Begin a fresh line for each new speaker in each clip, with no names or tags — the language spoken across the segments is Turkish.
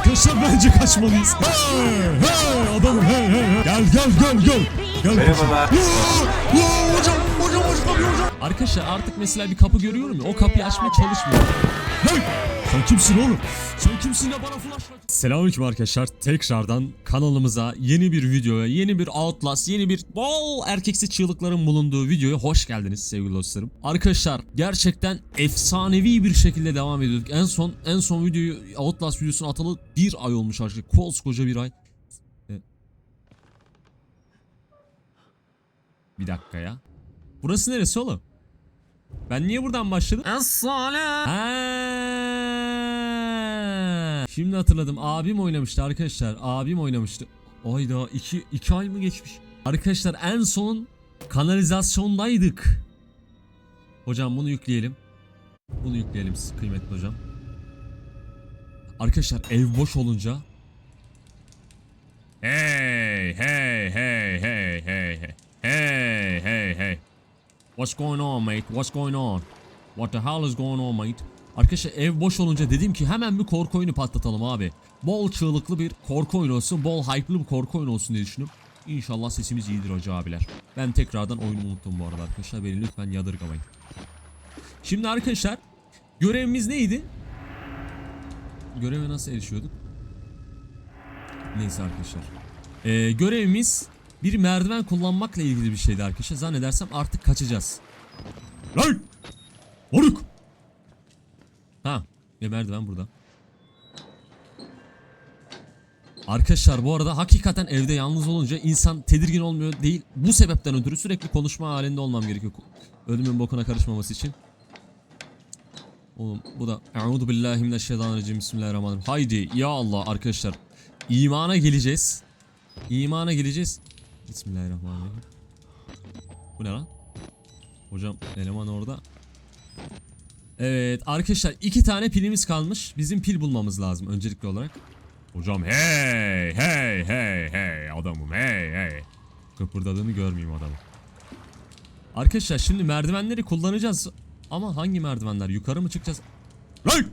Arkadaşlar bence kaçmalıyız. Hey hey adamım hey hey hey. Gel gel gel gel. Gel
Merhabalar.
Hocam hocam hocam hocam. Arkadaşlar artık mesela bir kapı görüyorum ya o kapıyı açmaya çalışmıyor. Hey! Sen kimsin oğlum? Sen kimsin de bana flashlight? Selamünaleyküm arkadaşlar. Tekrardan kanalımıza yeni bir videoya, yeni bir Outlast, yeni bir bol erkeksi çığlıkların bulunduğu videoya hoş geldiniz sevgili dostlarım. Arkadaşlar gerçekten efsanevi bir şekilde devam ediyorduk. En son en son videoyu Outlast videosunu atalı bir ay olmuş arkadaşlar. Koskoca bir ay. E- Bir dakika ya. Burası neresi oğlum? Ben niye buradan başladım? Es-sala. Şimdi hatırladım. Abim oynamıştı arkadaşlar. Abim oynamıştı. Ayda 2 2 ay mı geçmiş? Arkadaşlar en son kanalizasyondaydık. Hocam bunu yükleyelim. Bunu yükleyelim siz kıymetli hocam. Arkadaşlar ev boş olunca Hey hey hey hey hey hey hey What's going on mate? What's going on? What the hell is going on mate? Arkadaşlar ev boş olunca dedim ki hemen bir korku oyunu patlatalım abi. Bol çığlıklı bir korku oyunu olsun, bol hype'lı bir korku oyunu olsun diye düşündüm. İnşallah sesimiz iyidir hoca abiler. Ben tekrardan oyunu unuttum bu arada arkadaşlar. Beni lütfen yadırgamayın. Şimdi arkadaşlar görevimiz neydi? Göreve nasıl erişiyorduk? Neyse arkadaşlar. Ee, görevimiz bir merdiven kullanmakla ilgili bir şeydi arkadaşlar. Zannedersem artık kaçacağız. Lan! Moruk! Ha, ne merdiven burada. Arkadaşlar bu arada hakikaten evde yalnız olunca insan tedirgin olmuyor değil. Bu sebepten ötürü sürekli konuşma halinde olmam gerekiyor. Ölümün bokuna karışmaması için. Oğlum bu da Euzu billahi mineşşeytanirracim Bismillahirrahmanirrahim. Haydi ya Allah arkadaşlar. İmana geleceğiz. İmana geleceğiz. Bismillahirrahmanirrahim. Bu ne lan? Hocam eleman orada. Evet arkadaşlar iki tane pilimiz kalmış. Bizim pil bulmamız lazım öncelikli olarak. Hocam hey hey hey hey adamım hey hey. Kıpırdadığını görmeyeyim adamı. Arkadaşlar şimdi merdivenleri kullanacağız. Ama hangi merdivenler? Yukarı mı çıkacağız? Lan!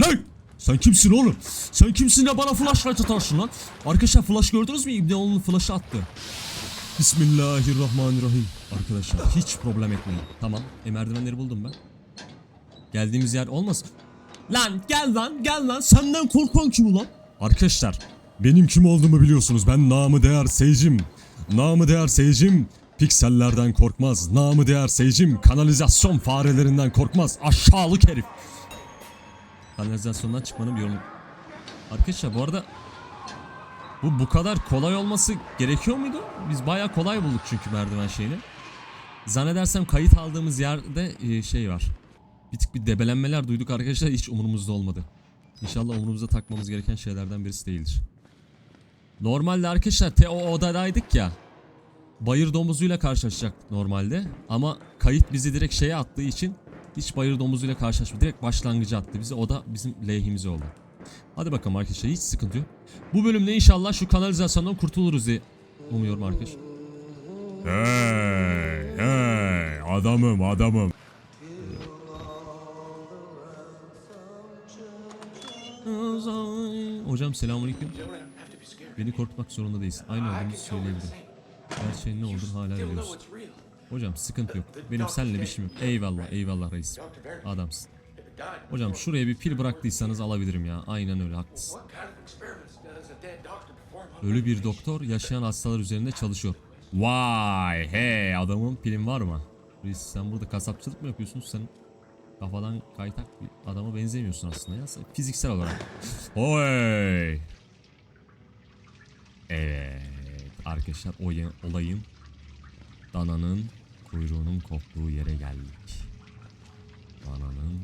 Lan! Sen kimsin oğlum? Sen kimsin de bana flashlight atarsın lan? Arkadaşlar flash gördünüz mü? İbni oğlunun flash'ı attı. Bismillahirrahmanirrahim. Arkadaşlar hiç problem etmeyin. Tamam. E merdivenleri buldum ben. Geldiğimiz yer olmasın. Lan gel lan gel lan senden korkan kim ulan? Arkadaşlar benim kim olduğumu biliyorsunuz. Ben namı değer seyircim. Namı değer seyircim piksellerden korkmaz. Namı değer seyircim kanalizasyon farelerinden korkmaz. Aşağılık herif. Kanalizasyondan çıkmanın bir yolu. Arkadaşlar bu arada bu bu kadar kolay olması gerekiyor muydu? Biz bayağı kolay bulduk çünkü merdiven şeyini. Zannedersem kayıt aldığımız yerde e, şey var. Bir tık bir debelenmeler duyduk arkadaşlar hiç umurumuzda olmadı. İnşallah umurumuza takmamız gereken şeylerden birisi değildir. Normalde arkadaşlar te o odadaydık ya. Bayır domuzuyla karşılaşacaktık normalde. Ama kayıt bizi direkt şeye attığı için hiç bayır domuzuyla karşılaşmadık. Direkt başlangıcı attı bizi. O da bizim lehimize oldu. Hadi bakalım arkadaşlar hiç sıkıntı yok. Bu bölümde inşallah şu kanalizasyondan kurtuluruz diye umuyorum arkadaşlar. Hey hey adamım adamım. Hocam selamünaleyküm. Beni korkutmak zorunda değilsin. Aynı olduğumuzu söyleyebilirim. Gerçeğin ne olduğunu hala biliyorsun. Hocam sıkıntı yok. Benim seninle bir işim yok. Eyvallah eyvallah reis. Adamsın. Hocam şuraya bir pil bıraktıysanız alabilirim ya. Aynen öyle haklısın. Ölü bir doktor yaşayan hastalar üzerinde çalışıyor. Vay hey adamın pilin var mı? Reis sen burada kasapçılık mı yapıyorsun? Sen kafadan kaytak bir adama benzemiyorsun aslında ya. Sen Fiziksel olarak. Oy. Evet arkadaşlar o ye- olayın dananın kuyruğunun koptuğu yere geldik. Dananın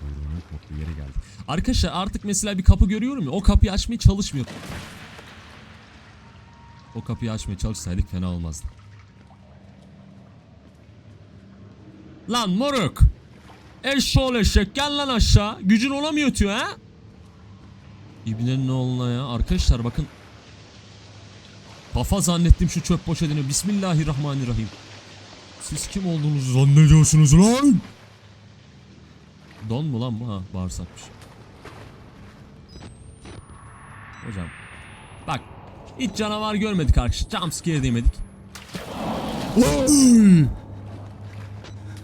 kuyruğunun koptuğu yere geldik. Arkadaşlar artık mesela bir kapı görüyorum ya o kapıyı açmaya çalışmıyor. O kapıyı açmaya çalışsaydık fena olmazdı. Lan moruk. Eşşoğlu eşek gel lan aşağı. Gücün olamıyor diyor ha. İbnenin oğluna ya. Arkadaşlar bakın. Kafa zannettim şu çöp poşetini. Bismillahirrahmanirrahim. Siz kim olduğunuzu zannediyorsunuz lan? Don mu lan bu? Ha bağırsakmış. Hocam. Bak. Hiç canavar görmedik arkadaşlar. Jumpscare demedik.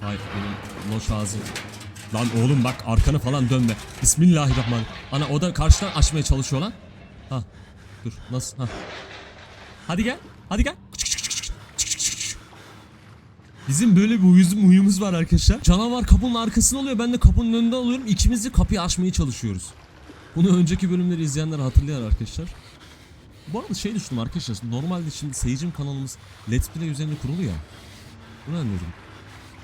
Hay benim loş ağzı. Lan oğlum bak arkanı falan dönme. Bismillahirrahmanirrahim. Ana o da karşıdan açmaya çalışıyor lan. Ha. Dur nasıl? Ha. Hadi gel. Hadi gel. Bizim böyle bir uyuz, uyumuz var arkadaşlar. Canavar kapının arkasında oluyor. Ben de kapının önünde alıyorum. İkimiz de kapıyı açmaya çalışıyoruz. Bunu önceki bölümleri izleyenler hatırlar arkadaşlar. Bu arada şey düşündüm arkadaşlar. Normalde şimdi seyircim kanalımız Let's Play üzerine kurulu ya. Bunu anladım.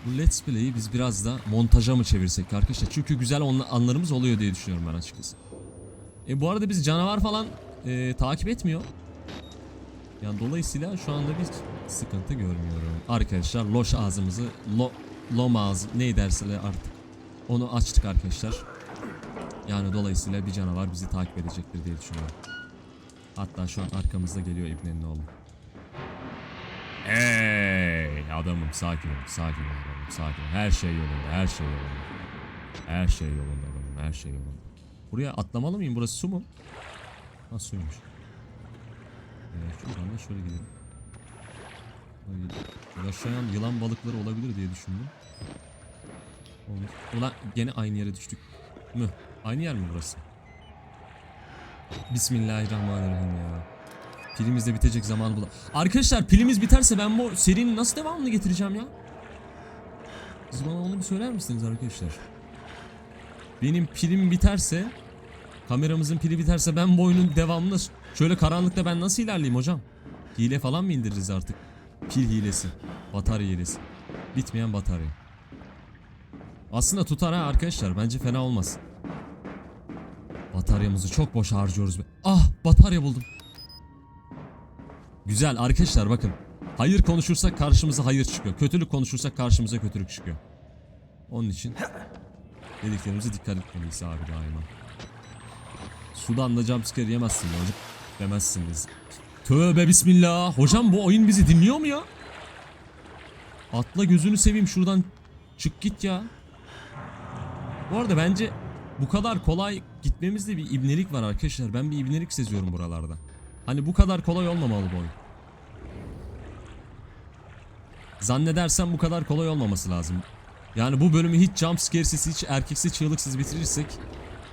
Bu Let's Play'i biz biraz da montaja mı çevirsek arkadaşlar? Çünkü güzel anlarımız oluyor diye düşünüyorum ben açıkçası. E bu arada biz canavar falan e, takip etmiyor. Yani dolayısıyla şu anda bir sıkıntı görmüyorum. Arkadaşlar loş ağzımızı, lo, lom ağzı ne derseler artık. Onu açtık arkadaşlar. Yani dolayısıyla bir canavar bizi takip edecektir diye düşünüyorum. Hatta şu an arkamızda geliyor İbne'nin oğlu. Hey adamım sakin ol, sakin ol adamım, sakin ol. Her şey yolunda, her şey yolunda. Her şey yolunda adamım, her şey yolunda. Buraya atlamalı mıyım? Burası su mu? Ha suymuş. Evet, şuradan da şöyle gidelim. Yaşayan yılan balıkları olabilir diye düşündüm. Olmuş. Ulan gene aynı yere düştük. Mü? Aynı yer mi burası? Bismillahirrahmanirrahim ya. Pilimiz de bitecek zaman bula. Arkadaşlar pilimiz biterse ben bu serinin nasıl devamını getireceğim ya? Siz bana onu bir söyler misiniz arkadaşlar? Benim pilim biterse kameramızın pili biterse ben bu oyunun devamını şöyle karanlıkta ben nasıl ilerleyeyim hocam? Hile falan mı indiririz artık? Pil hilesi, batarya hilesi. Bitmeyen batarya. Aslında tutar ha arkadaşlar bence fena olmaz. Bataryamızı çok boş harcıyoruz. be. Ah batarya buldum. Güzel arkadaşlar bakın. Hayır konuşursak karşımıza hayır çıkıyor. Kötülük konuşursak karşımıza kötülük çıkıyor. Onun için dediklerimize dikkat etmeliyiz abi daima. Sudan da jumpscare yemezsin hocam. Demezsiniz. Tövbe bismillah. Hocam bu oyun bizi dinliyor mu ya? Atla gözünü seveyim şuradan çık git ya. Bu arada bence bu kadar kolay gitmemizde bir ibnelik var arkadaşlar. Ben bir ibnelik seziyorum buralarda. Hani bu kadar kolay olmamalı bu oyun. Zannedersem bu kadar kolay olmaması lazım. Yani bu bölümü hiç jumpscare'siz, hiç erkeksiz, çığlıksız bitirirsek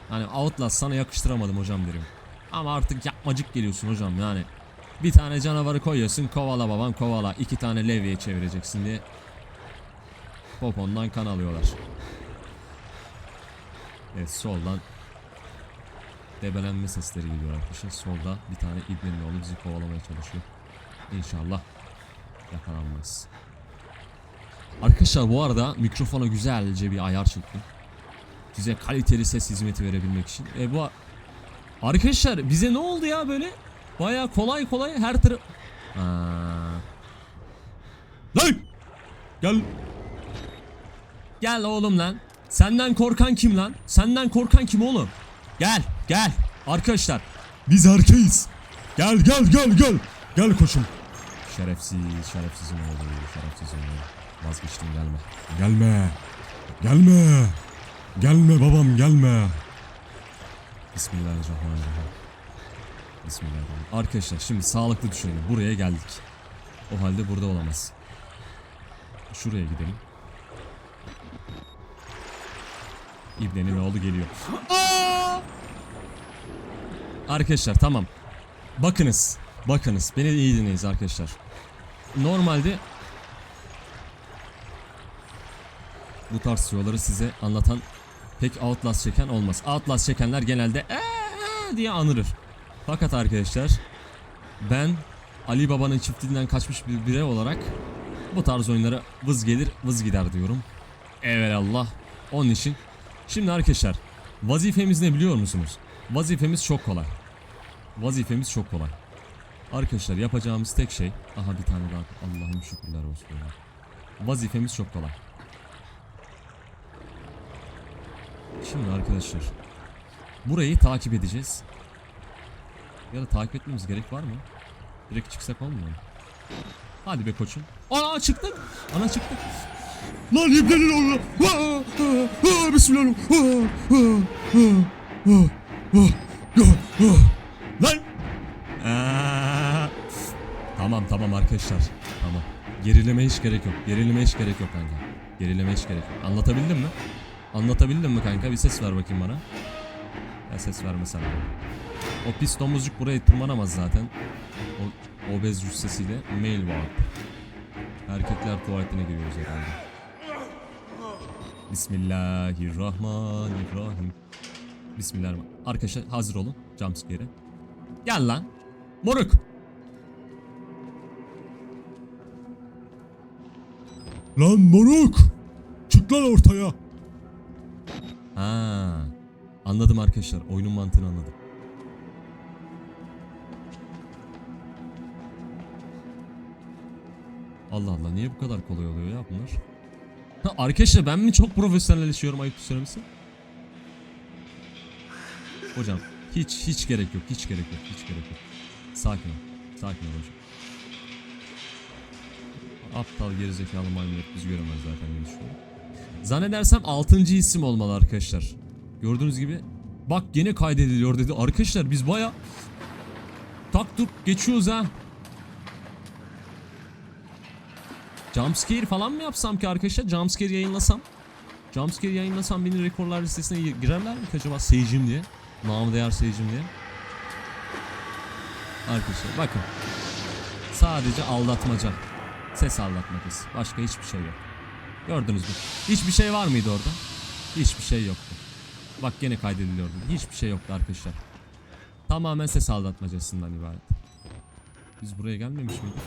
Hani Outlast sana yakıştıramadım hocam derim. Ama artık yapmacık geliyorsun hocam yani. Bir tane canavarı koyuyorsun kovala baban kovala. iki tane levye çevireceksin diye. Popondan kan alıyorlar. Evet soldan debelenme sesleri geliyor arkadaşlar. Solda bir tane İbne'nin oğlu bizi kovalamaya çalışıyor. İnşallah yakalanmaz. Arkadaşlar bu arada mikrofona güzelce bir ayar çektim. Size kaliteli ses hizmeti verebilmek için. E bu Arkadaşlar bize ne oldu ya böyle? Baya kolay kolay her. Aa. Lan! Gel. Gel oğlum lan. Senden korkan kim lan? Senden korkan kim oğlum? Gel, gel. Arkadaşlar, biz erkeğiz. Gel, gel, gel, gel. Gel koçum. Şerefsiz, şerefsizin oğlu, şerefsizin oğlu. Vazgeçtim gelme. Gelme. Gelme. Gelme babam gelme. Bismillahirrahmanirrahim. Bismillahirrahmanirrahim. Arkadaşlar şimdi sağlıklı düşünelim. Buraya geldik. O halde burada olamaz. Şuraya gidelim. İbnenin oğlu geliyor. Arkadaşlar tamam. Bakınız. Bakınız. Beni iyi dinleyiz arkadaşlar. Normalde bu tarz yolları size anlatan pek Outlast çeken olmaz. Outlast çekenler genelde eee diye anırır. Fakat arkadaşlar ben Ali Baba'nın çiftliğinden kaçmış bir birey olarak bu tarz oyunlara vız gelir vız gider diyorum. Evelallah. Onun için şimdi arkadaşlar vazifemiz ne biliyor musunuz? Vazifemiz çok kolay. Vazifemiz çok kolay. Arkadaşlar yapacağımız tek şey aha bir tane daha Allah'ım şükürler olsun. Vazifemiz çok kolay. Şimdi arkadaşlar burayı takip edeceğiz. Ya da takip etmemiz gerek var mı? Direkt çıksak olmuyor mu? Hadi be koçum. Ana çıktık. Ana çıktık. Lan ibnenin oğlu. Aa, aa, aa, Bismillah. Aa, aa, aa, aa, aa, aa, aa. Lan! Aa! Tamam tamam arkadaşlar. Tamam. Gerileme hiç gerek yok. Gerileme hiç gerek yok kanka. Gerileme hiç gerek yok. Anlatabildim mi? Anlatabildim mi kanka? Bir ses ver bakayım bana. Ya ses verme sen bana. O pis domuzcuk buraya tırmanamaz zaten. O obez cüssesiyle mail warp. Erkekler tuvaletine giriyoruz herhalde. Bismillahirrahmanirrahim. Bismillahirrahmanirrahim. Arkadaşlar hazır olun. Jumpscare'e. Gel lan. Moruk.
Lan moruk! Çık lan ortaya!
Ha. Anladım arkadaşlar. Oyunun mantığını anladım. Allah Allah niye bu kadar kolay oluyor ya bunlar? Ha, arkadaşlar ben mi çok profesyonelleşiyorum ayıp söylemesi? Hocam hiç hiç gerek yok hiç gerek yok hiç gerek yok. Sakin ol. Sakin ol hocam. Aptal gerizekalı maymunlar bizi göremez zaten diye düşünüyorum. Zannedersem 6. isim olmalı arkadaşlar. Gördüğünüz gibi bak gene kaydediliyor dedi. Arkadaşlar biz baya tak tuk geçiyoruz ha. Jumpscare falan mı yapsam ki arkadaşlar? Jumpscare yayınlasam. Jumpscare yayınlasam beni rekorlar listesine gir- girerler mi acaba seyircim diye? Namı değer seyircim diye. Arkadaşlar bakın. Sadece aldatmaca. Ses aldatmacası. Başka hiçbir şey yok. Gördünüz mü? Hiçbir şey var mıydı orada? Hiçbir şey yoktu. Bak gene kaydediliyordu. Hiçbir şey yoktu arkadaşlar. Tamamen ses aldatmacasından ibaret. Biz buraya gelmemiş miydik?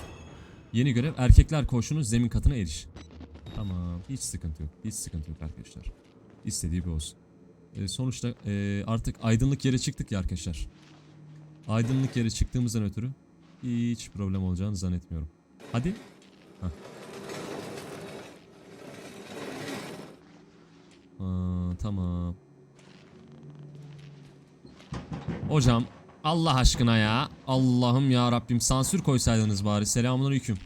Yeni görev erkekler koğuşunun zemin katına eriş. Tamam. Hiç sıkıntı yok. Hiç sıkıntı yok arkadaşlar. İstediği bir olsun. Ee, sonuçta ee, artık aydınlık yere çıktık ya arkadaşlar. Aydınlık yere çıktığımızdan ötürü hiç problem olacağını zannetmiyorum. Hadi. Hah. Tamam. Hocam Allah aşkına ya. Allah'ım ya Rabbim sansür koysaydınız bari. Selamünaleyküm.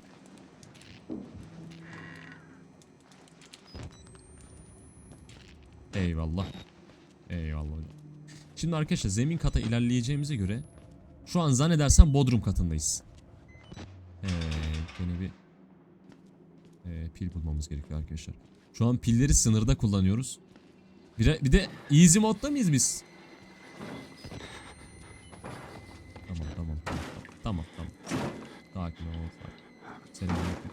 Eyvallah. Eyvallah. Şimdi arkadaşlar zemin kata ilerleyeceğimize göre şu an zannedersem bodrum katındayız. Ee, gene bir ee, pil bulmamız gerekiyor arkadaşlar. Şu an pilleri sınırda kullanıyoruz. Bir, bir de easy modda mıyız biz? Tamam tamam tamam. Tamam tamam. Sakin ol. Sakin. Selamünaleyküm.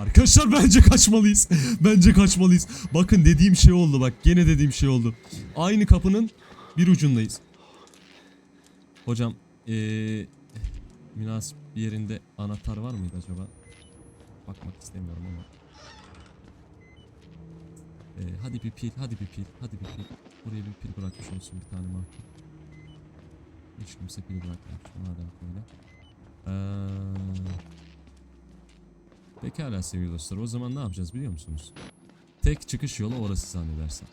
Arkadaşlar bence kaçmalıyız. bence kaçmalıyız. Bakın dediğim şey oldu bak. Gene dediğim şey oldu. Aynı kapının bir ucundayız. Hocam ee, münasip bir yerinde anahtar var mıydı acaba? Bakmak istemiyorum ama. Ee, hadi bir pil, hadi bir pil, hadi bir pil. Buraya bir pil bırakmış olsun bir tane mahkum. Hiç kimse pil bırakmamış madem böyle. Ee, pekala sevgili dostlar o zaman ne yapacağız biliyor musunuz? Tek çıkış yolu orası zannedersem.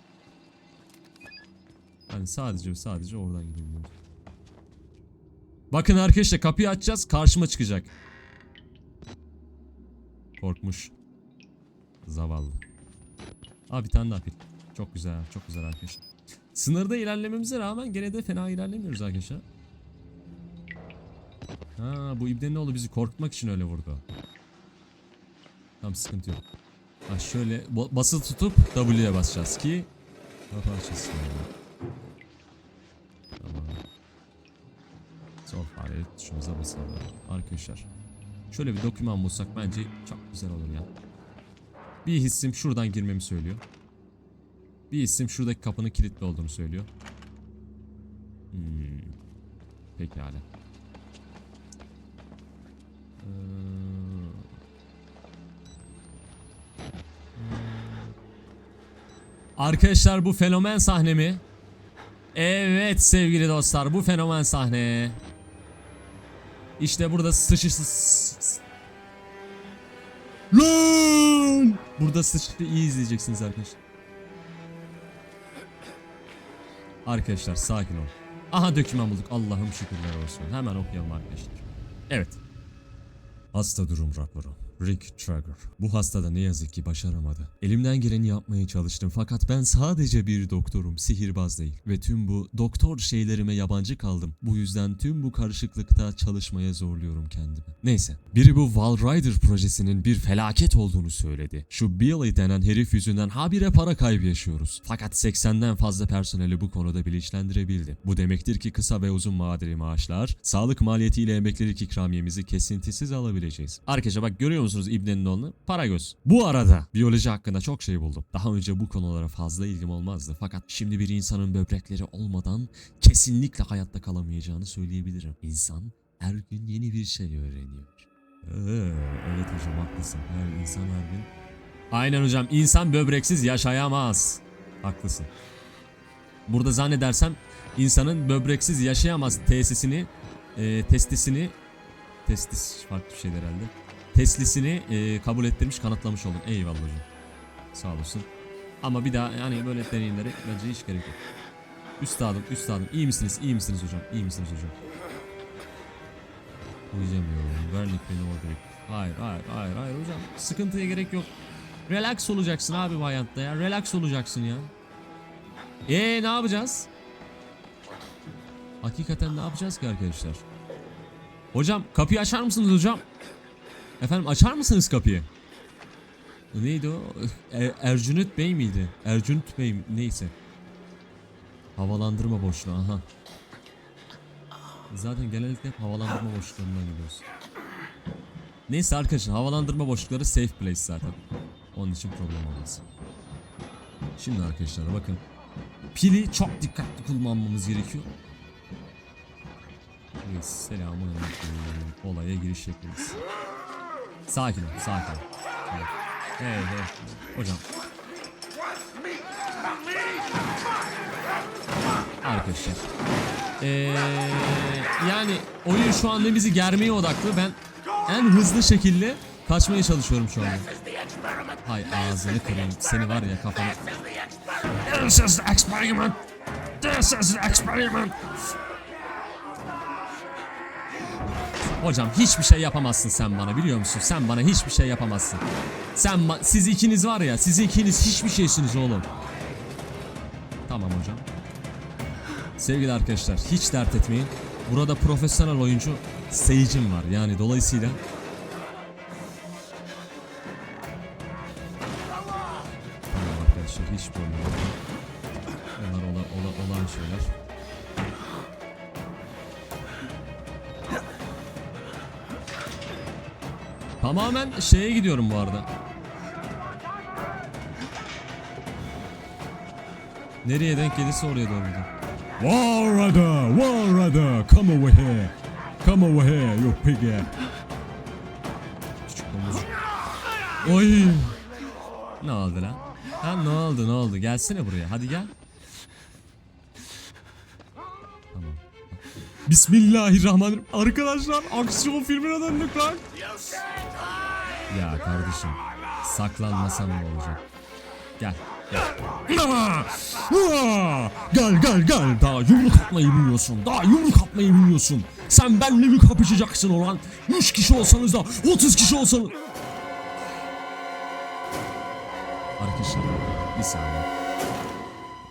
Hani sadece sadece oradan gidebiliyoruz. Bakın arkadaşlar kapıyı açacağız karşıma çıkacak. Korkmuş. Zavallı. Aa bir tane daha pil. Çok güzel, çok güzel arkadaşlar. Sınırda ilerlememize rağmen gene de fena ilerlemiyoruz arkadaşlar. Ha bu ibnenin oğlu bizi korkutmak için öyle vurdu. Tamam sıkıntı yok. Ha şöyle ba- basılı tutup W'ye basacağız ki kapı açılsın. yani. Tamam. Sol fare tuşumuza basalım. Arkadaşlar. Şöyle bir doküman bulsak bence çok güzel olur ya. Bir hissim şuradan girmemi söylüyor. Bir hissim şuradaki kapının kilitli olduğunu söylüyor. Hmm. Pekala. Ee, Arkadaşlar bu fenomen sahne mi? Evet sevgili dostlar bu fenomen sahne. İşte burada sıçışsız
Lan!
Burada sıçrayı iyi izleyeceksiniz arkadaşlar. Arkadaşlar sakin ol. Aha döküman bulduk. Allah'ım şükürler olsun. Hemen okuyalım arkadaşlar. Evet. Hasta durum raporu. Rick Trager. Bu hasta da ne yazık ki başaramadı. Elimden geleni yapmaya çalıştım fakat ben sadece bir doktorum, sihirbaz değil. Ve tüm bu doktor şeylerime yabancı kaldım. Bu yüzden tüm bu karışıklıkta çalışmaya zorluyorum kendimi. Neyse. Biri bu Wall Rider projesinin bir felaket olduğunu söyledi. Şu Billy denen herif yüzünden habire para kaybı yaşıyoruz. Fakat 80'den fazla personeli bu konuda bilinçlendirebildi. Bu demektir ki kısa ve uzun vadeli maaşlar, sağlık maliyetiyle emeklilik ikramiyemizi kesintisiz alabileceğiz. Arkadaşlar bak görüyor musunuz İbne'nin oğlunu? Para göz. Bu arada biyoloji hakkında çok şey buldum. Daha önce bu konulara fazla ilgim olmazdı. Fakat şimdi bir insanın böbrekleri olmadan kesinlikle hayatta kalamayacağını söyleyebilirim. İnsan her gün yeni bir şey öğreniyor. Ee, evet hocam haklısın. Her insan her gün... Aynen hocam. insan böbreksiz yaşayamaz. Haklısın. Burada zannedersem insanın böbreksiz yaşayamaz tesisini, e, testisini, testis farklı bir şeyler herhalde. Teslisini e, kabul ettirmiş, kanıtlamış oldun. Eyvallah hocam. Sağ olasın. Ama bir daha yani böyle deneyimlere bence hiç gerek yok. Üstadım, üstadım. iyi misiniz? İyi misiniz hocam? İyi misiniz hocam? Uyuyamıyorum. Vernik beni orada. Hayır, hayır, hayır, hayır hocam. Sıkıntıya gerek yok. Relax olacaksın abi bu ya. Relax olacaksın ya. Ee ne yapacağız? Hakikaten ne yapacağız ki arkadaşlar? Hocam kapıyı açar mısınız hocam? Efendim açar mısınız kapıyı? Neydi o? Er- Ercünüt Bey miydi? Ercünüt Bey mi? neyse. Havalandırma boşluğu aha. Zaten genellikle hep havalandırma boşluklarından gidiyoruz. Neyse arkadaşlar havalandırma boşlukları safe place zaten. Onun için problem olmaz. Şimdi arkadaşlar bakın. Pili çok dikkatli kullanmamız gerekiyor. Evet, selamun. Olaya giriş şeklimiz. Sakin ol, sakin ol. Hey hey. Hocam. Arkadaşlar. Ee, yani oyun şu anda bizi germeye odaklı. Ben en hızlı şekilde kaçmaya çalışıyorum şu anda. Hay ağzını kırayım. Seni var ya kafana. This is the experiment. This is the experiment. Hocam hiçbir şey yapamazsın sen bana biliyor musun? Sen bana hiçbir şey yapamazsın. Sen siz ikiniz var ya siz ikiniz hiçbir şeysiniz oğlum. Tamam hocam. Sevgili arkadaşlar hiç dert etmeyin. Burada profesyonel oyuncu seyircim var. Yani dolayısıyla Tamamen şeye gidiyorum bu arada. Nereye denk gelirse oraya doğru gidiyorum.
War Rider, War Rider, come over here. Come over here, you piggy.
Küçük. Oy. Ne oldu lan? Ha ne oldu ne oldu? Gelsene buraya. Hadi gel. Tamam.
Bismillahirrahmanirrahim. Arkadaşlar aksiyon filmine döndük lan.
Ya kardeşim. Saklanmasam ne olacak? Gel.
Gel gel gel. Daha yumruk atmayı bilmiyorsun. Daha yumruk atmayı bilmiyorsun. Sen benimle mi kapışacaksın olan? 3 kişi olsanız da 30 kişi olsanız.
Arkadaşlar bir saniye.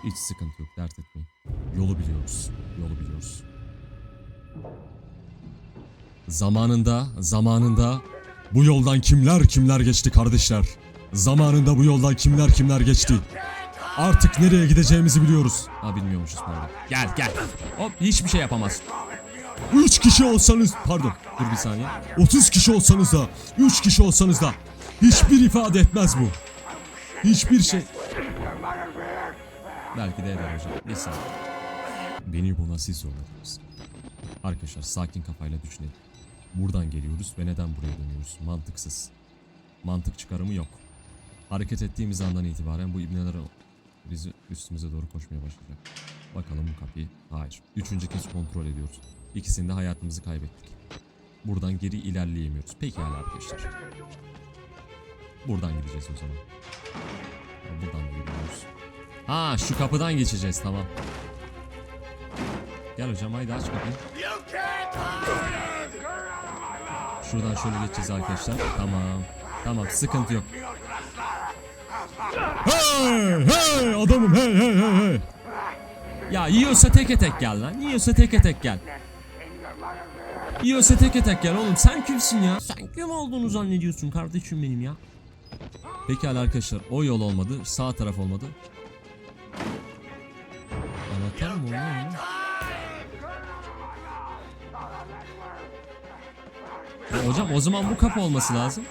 Hiç sıkıntı yok dert etmeyin. Yolu biliyoruz. Yolu biliyoruz. Zamanında, zamanında
Bu yoldan kimler kimler geçti kardeşler. Zamanında bu yoldan kimler kimler geçti. Artık nereye gideceğimizi biliyoruz.
Ha bilmiyormuşuz pardon. Gel gel. Hop hiçbir şey yapamaz.
3 kişi olsanız pardon
Dur bir saniye.
30 kişi olsanız da 3 kişi olsanız da hiçbir ifade etmez bu. Hiçbir şey.
Belki de eder hocam. Bir saniye. Beni buna siz zorladınız. Arkadaşlar sakin kafayla düşünelim. Buradan geliyoruz ve neden buraya dönüyoruz? Mantıksız. Mantık çıkarımı yok. Hareket ettiğimiz andan itibaren bu ibneler bizi üstümüze doğru koşmaya başlayacak. Bakalım bu kapıyı. Hayır. Üçüncü kez kontrol ediyoruz. İkisinde hayatımızı kaybettik. Buradan geri ilerleyemiyoruz. Pekala arkadaşlar. Buradan gideceğiz o zaman. Buradan da gidiyoruz. Ha şu kapıdan geçeceğiz tamam. Gel hocam haydi aç kapıyı. Şuradan şöyle geçeceğiz arkadaşlar. Tamam. Tamam sıkıntı yok.
Hey hey adamım hey hey hey hey.
Ya yiyorsa teke tek gel lan. Yiyorsa teke tek gel. Yiyorsa teke tek gel oğlum. Sen kimsin ya? Sen kim olduğunu zannediyorsun kardeşim benim ya. Pekala arkadaşlar o yol olmadı. Sağ taraf olmadı. Anahtar mı oluyor ya? Hocam o zaman bu kapı olması lazım.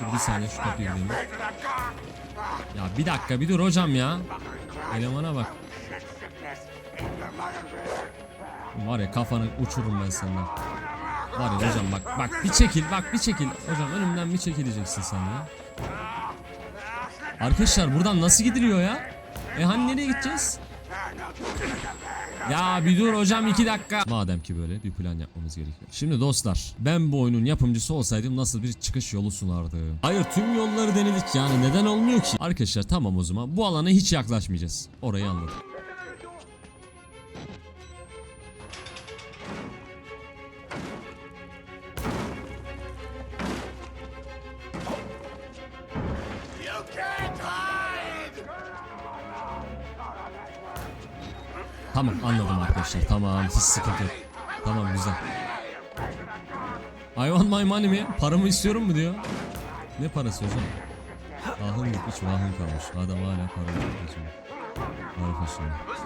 Dur bir saniye şu kapıyı deneyeyim. Ya bir dakika bir dur hocam ya. Elemana bak. Var ya kafanı uçururum ben senden. Var ya hocam bak bak bir çekil bak bir çekil. Hocam önümden bir çekileceksin sen ya. Arkadaşlar buradan nasıl gidiliyor ya? E hani nereye gideceğiz? Ya bir dur hocam iki dakika. Madem ki böyle bir plan yapmamız gerekiyor. Şimdi dostlar ben bu oyunun yapımcısı olsaydım nasıl bir çıkış yolu sunardım? Hayır tüm yolları denedik yani neden olmuyor ki? Arkadaşlar tamam o zaman bu alana hiç yaklaşmayacağız. Orayı anladım. Arkadaşlar. Tamam hiç sıkıntı yok. Tamam güzel. I want my money mi? Paramı istiyorum mu diyor. Ne parası hocam? Ahın gitmiş vahın kalmış. Adam hala para yok. Harika şimdi.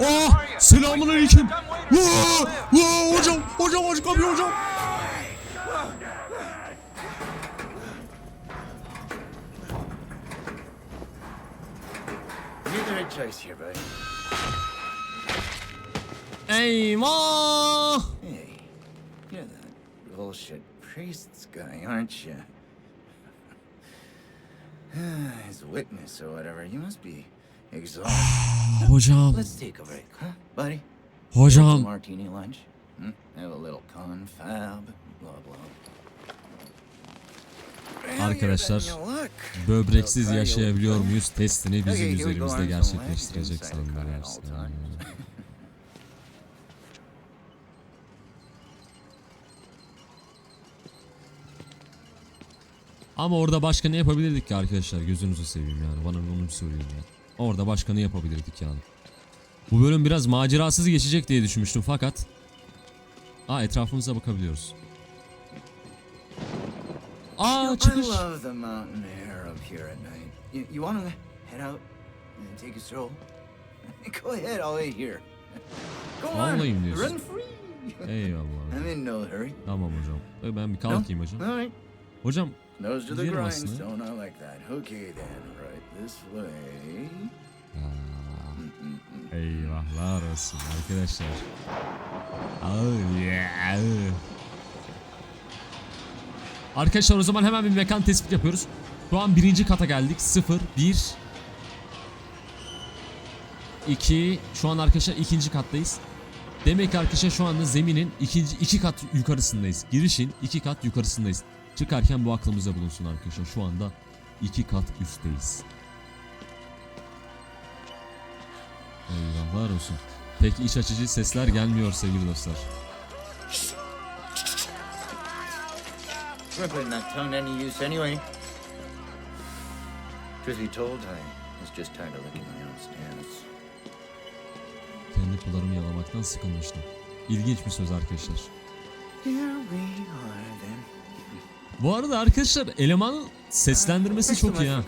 Oh selamun aleyküm. Vaa, vaa, hocam hocam aç kapıyı hocam.
The right choice here, buddy.
Eyvah!
Hey, you're that bullshit priest's guy, aren't you? A witness or whatever, you must be exhausted.
Hocam,
Let's take a break, huh, buddy?
hocam.
Martini lunch? Hmm? Have a little confab, blah blah.
Arkadaşlar. Böbreksiz yaşayabiliyor muyuz testini bizim üzerimizde gerçekleştirecek sanırım. Ama orada başka ne yapabilirdik ki arkadaşlar gözünüzü seveyim yani bana onu bir söyleyin ya. Orada başka ne yapabilirdik yani. Bu bölüm biraz macerasız geçecek diye düşünmüştüm fakat Aa etrafımıza bakabiliyoruz. Aa çıkış. Vallahi diyorsun? Eyvallah. Tamam hocam. Ben bir kalkayım hocam. Hocam
Nose to the
Gidelim aslında.
grindstone, I like that. Okay then, right this way.
Aa, eyvahlar olsun arkadaşlar. Oh yeah. Arkadaşlar o zaman hemen bir mekan tespit yapıyoruz. Şu an birinci kata geldik. 0, 1, 2, şu an arkadaşlar ikinci kattayız. Demek ki arkadaşlar şu anda zeminin ikinci iki kat yukarısındayız. Girişin iki kat yukarısındayız. Çıkarken bu aklımızda bulunsun arkadaşlar. Şu anda iki kat üstteyiz. Eyvahlar olsun. Pek iç açıcı sesler gelmiyor sevgili dostlar.
We're putting that tongue to any use anyway. Truth be told, I was just tired of licking my own stairs.
Kendi kullarımı yalamaktan sıkılmıştım. İlginç bir söz arkadaşlar.
Here we are then.
Bu arada arkadaşlar elemanın seslendirmesi çok iyi ha.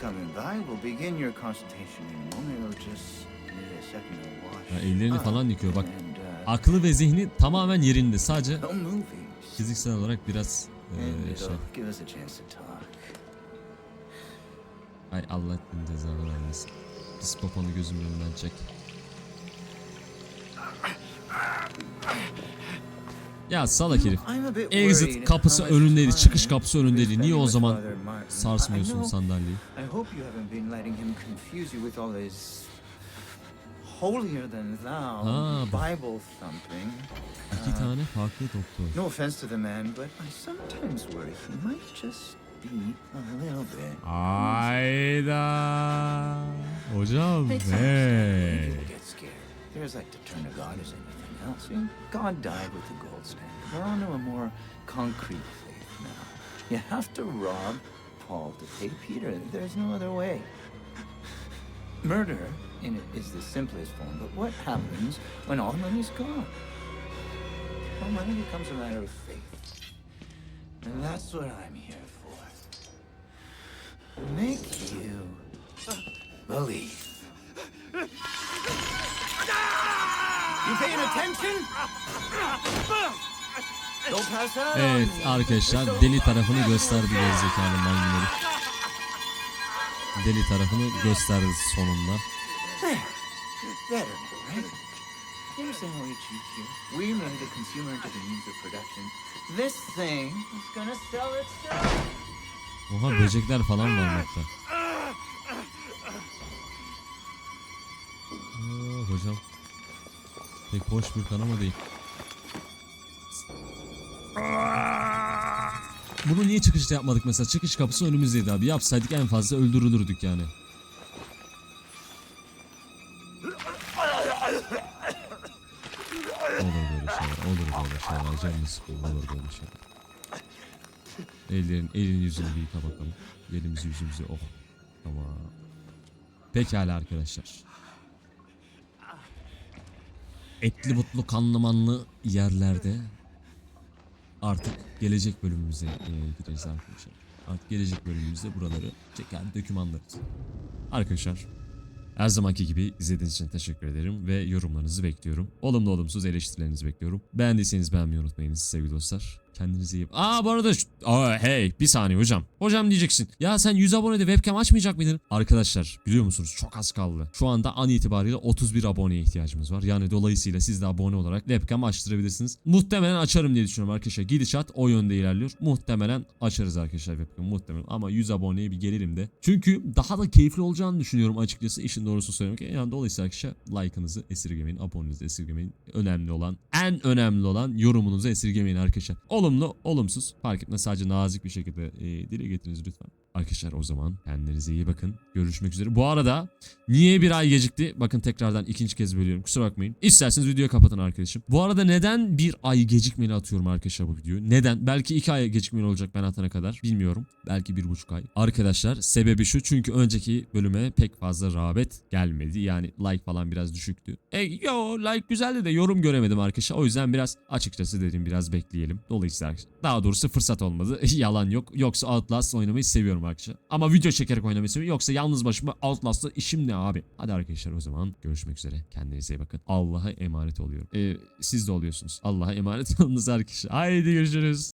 Ya ellerini
up
falan yıkıyor bak.
Uh,
Aklı ve zihni tamamen yerinde. Sadece fiziksel olarak biraz
it'll
şey. Ay Allah cezanı vermesin. Pis poponu gözümün önünden çek. Ya salak herif. Exit kapısı önündeydi, çıkış kapısı önündeydi. Niye o zaman sarsmıyorsun sandalyeyi?
I hope you haven't been letting him confuse you with all his holier than thou Bible thumping.
İki tane farklı doktor.
No offense to the man, but I sometimes worry he might just be a little bit.
Ayda. Hocam
Hey, as like to turn to God as anything else. And God died with the gold standard. We're on to a more concrete faith now. You have to rob Paul to pay Peter. There's no other way. Murder in it is the simplest form, but what happens when all money's gone? Well, money becomes a matter of faith. And that's what I'm here for. Make you believe. You paying attention? Don't pass out. on
Evet arkadaşlar deli tarafını gösterdi gerizekalı maymunları. Deli tarafını gösterdi sonunda.
There. Better now, right? You understand what we achieved here? We made the consumer into the means of production. This thing is gonna sell itself.
Oha böcekler falan var hatta. Oo, hocam. Pek hoş bir kanama değil. Bunu niye çıkışta yapmadık mesela? Çıkış kapısı önümüzdeydi abi. Yapsaydık en fazla öldürülürdük yani. Olur böyle şeyler, olur böyle şeyler. Canını sıkıyor, olur böyle şeyler. Ellerin, elin yüzünü bir yıka bakalım. Elimizi yüzümüzü oh. Tamam. Pekala arkadaşlar. Etli butlu kanlı manlı yerlerde artık gelecek bölümümüze e, gireceğiz arkadaşlar. Artık gelecek bölümümüzde buraları çeker dökümanlarız. Arkadaşlar her zamanki gibi izlediğiniz için teşekkür ederim ve yorumlarınızı bekliyorum. Olumlu olumsuz eleştirilerinizi bekliyorum. Beğendiyseniz beğenmeyi unutmayınız sevgili dostlar. Kendinize iyi Aa bu arada şu- Aa, hey bir saniye hocam. Hocam diyeceksin. Ya sen 100 abonede webcam açmayacak mıydın? Arkadaşlar biliyor musunuz çok az kaldı. Şu anda an itibariyle 31 aboneye ihtiyacımız var. Yani dolayısıyla siz de abone olarak webcam açtırabilirsiniz. Muhtemelen açarım diye düşünüyorum arkadaşlar. Gidişat o yönde ilerliyor. Muhtemelen açarız arkadaşlar webcam muhtemelen. Ama 100 aboneye bir gelelim de. Çünkü daha da keyifli olacağını düşünüyorum açıkçası. İşin doğrusu söylemek. Yani dolayısıyla arkadaşlar like'ınızı esirgemeyin. Abonenizi esirgemeyin. Önemli olan, en önemli olan yorumunuzu esirgemeyin arkadaşlar. Olumlu, olumsuz fark etmez. Sadece nazik bir şekilde e, dile getiriniz lütfen. Arkadaşlar o zaman kendinize iyi bakın. Görüşmek üzere. Bu arada niye bir ay gecikti? Bakın tekrardan ikinci kez bölüyorum. Kusura bakmayın. İsterseniz videoyu kapatın arkadaşım. Bu arada neden bir ay gecikmeli atıyorum arkadaşlar bu videoyu? Neden? Belki iki ay gecikmeli olacak ben atana kadar. Bilmiyorum. Belki bir buçuk ay. Arkadaşlar sebebi şu. Çünkü önceki bölüme pek fazla rağbet gelmedi. Yani like falan biraz düşüktü. E yo like güzeldi de yorum göremedim arkadaşlar. O yüzden biraz açıkçası dedim biraz bekleyelim. Dolayısıyla daha doğrusu fırsat olmadı. Yalan yok. Yoksa Outlast oynamayı seviyorum arkadaşlar. Ama video çekerek oynamayı seviyorum. Yoksa yalnız başıma Outlast'ta işim ne abi? Hadi arkadaşlar o zaman görüşmek üzere. Kendinize iyi bakın. Allah'a emanet oluyorum. E, siz de oluyorsunuz. Allah'a emanet olunuz arkadaşlar. Haydi görüşürüz.